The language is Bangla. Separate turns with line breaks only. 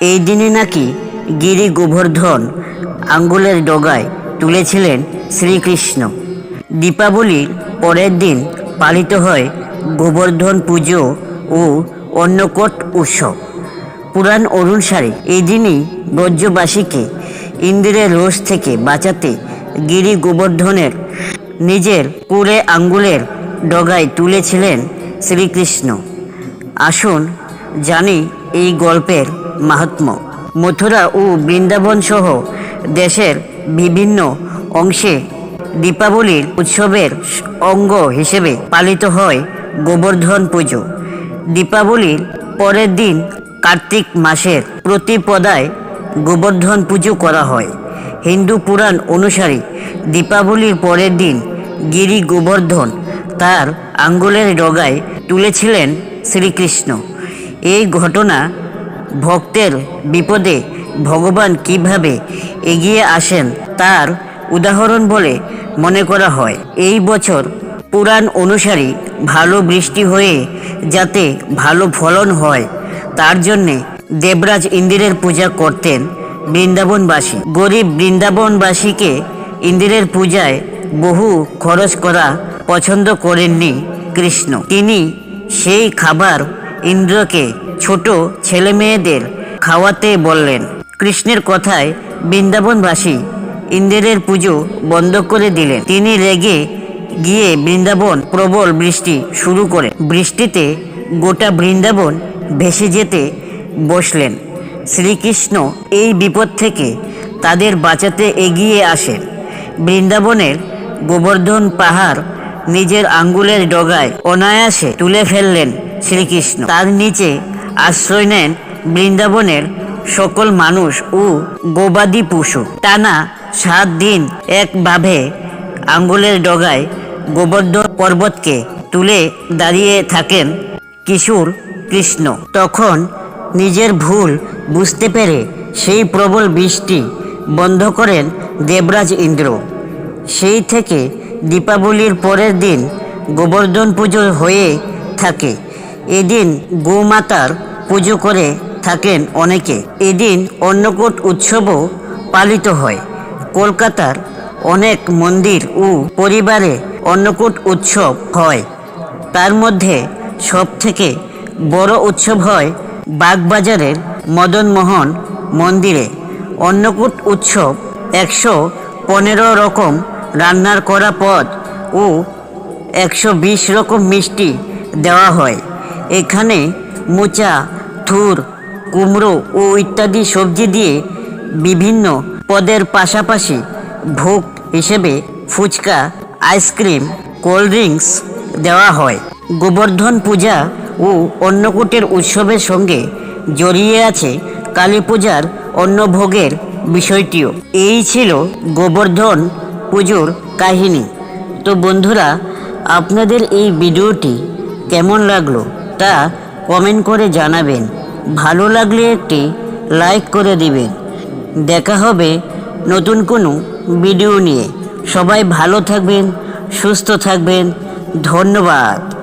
এই দিনে নাকি গিরি গোবর্ধন আঙ্গুলের ডগায় তুলেছিলেন শ্রীকৃষ্ণ। দীপাবলির পরের দিন পালিত হয় গোবর্ধন পুজো ও অন্নকট উৎসব। পুরাণ অনুসারে এই দিনই ব্রজবাসীকে ইন্দ্রের রোষ থেকে বাঁচাতে গিরি গোবর্ধনের নিজের পুরে আঙ্গুলের ডগায় তুলেছিলেন শ্রীকৃষ্ণ। আসুন জানি এই গল্পের মাহাত্ম্য মথুরা ও বৃন্দাবন সহ দেশের বিভিন্ন অংশে দীপাবলির উৎসবের অঙ্গ হিসেবে পালিত হয় গোবর্ধন পুজো। দীপাবলির পরের দিন কার্তিক মাসের প্রতিপদায় গোবর্ধন পুজো করা হয়। হিন্দু পুরাণ অনুসারে দীপাবলির পরের দিন গিরি গোবর্ধন তার আঙ্গুলের ডগায় তুলেছিলেন শ্রীকৃষ্ণ। এই ঘটনা ভক্তের বিপদে ভগবান কীভাবে এগিয়ে আসেন তার উদাহরণ বলে মনে করা হয়। এই বছর পুরাণ অনুসারী ভালো বৃষ্টি হয়ে যাতে ভালো ফলন হয়, তার জন্যে দেবরাজ ইন্দিরের পূজা করতেন বৃন্দাবনবাসী। গরিব বৃন্দাবনবাসীকে ইন্দিরের পূজায় বহু খরচ করা পছন্দ করেননি কৃষ্ণ। তিনি সেই খাবার ইন্দ্রকে ছোট ছেলে মেয়েদের খাওয়াতে বললেন। কৃষ্ণের কথায় বৃন্দাবনবাসী ইন্দ্রের পুজো বন্ধ করে দিলেন। তিনি রেগে গিয়ে বৃন্দাবন প্রবল বৃষ্টি শুরু করে বৃষ্টিতে গোটা বৃন্দাবন ভেসে যেতে বসলেন। শ্রীকৃষ্ণ এই বিপদ থেকে তাদের বাঁচাতে এগিয়ে আসেন। বৃন্দাবনের গোবর্ধন পাহাড় নিজের আঙ্গুলের ডগায় অনায়াসে তুলে ফেললেন শ্রীকৃষ্ণ। তার নিচে আশ্রয় নেন বৃন্দাবনের সকল মানুষ ও গবাদি পশু। টানা সাত দিন একভাবে আঙ্গুলের ডগায় গোবর্ধন পর্বতকে তুলে দাঁড়িয়ে থাকেন কিশোর কৃষ্ণ। তখন নিজের ভুল বুঝতে পেরে সেই প্রবল বৃষ্টি বন্ধ করেন দেবরাজ ইন্দ্র। সেই থেকে দীপাবলির পরের দিন গোবর্ধন পুজো হয়ে থাকে। এদিন গোমাতার পুজো করে থাকেন অনেকে। এদিন অন্নকূট উৎসবও পালিত হয়। কলকাতার অনেক মন্দির ও পরিবারে অন্নকূট উৎসব হয়। তার মধ্যে সব থেকে বড় উৎসব হয় বাগবাজারের মদনমোহন মন্দিরে। অন্নকূট উৎসব একশো পনেরো রকম রান্নার করা পদ ও একশো বিশ রকম মিষ্টি দেওয়া হয়। এখানে মোচা থুর কুমড়ো ও ইত্যাদি সবজি দিয়ে বিভিন্ন পদের পাশাপাশি ভোগ হিসেবে ফুচকা, আইসক্রিম, কোল্ড ড্রিঙ্কস দেওয়া হয়। গোবর্ধন পূজা ও অন্নকূটের উৎসবের সঙ্গে জড়িয়ে আছে কালী পূজার অন্নভোগের বিষয়টিও। এই ছিল গোবর্ধন পুজোর কাহিনী। তো বন্ধুরা, আপনাদের এই ভিডিওটি কেমন লাগল তা কমেন্ট করে জানাবেন। ভালো লাগলে একটি লাইক করে দিবেন। দেখা হবে নতুন কোনো ভিডিও নিয়ে। সবাই ভালো থাকবেন, সুস্থ থাকবেন। ধন্যবাদ।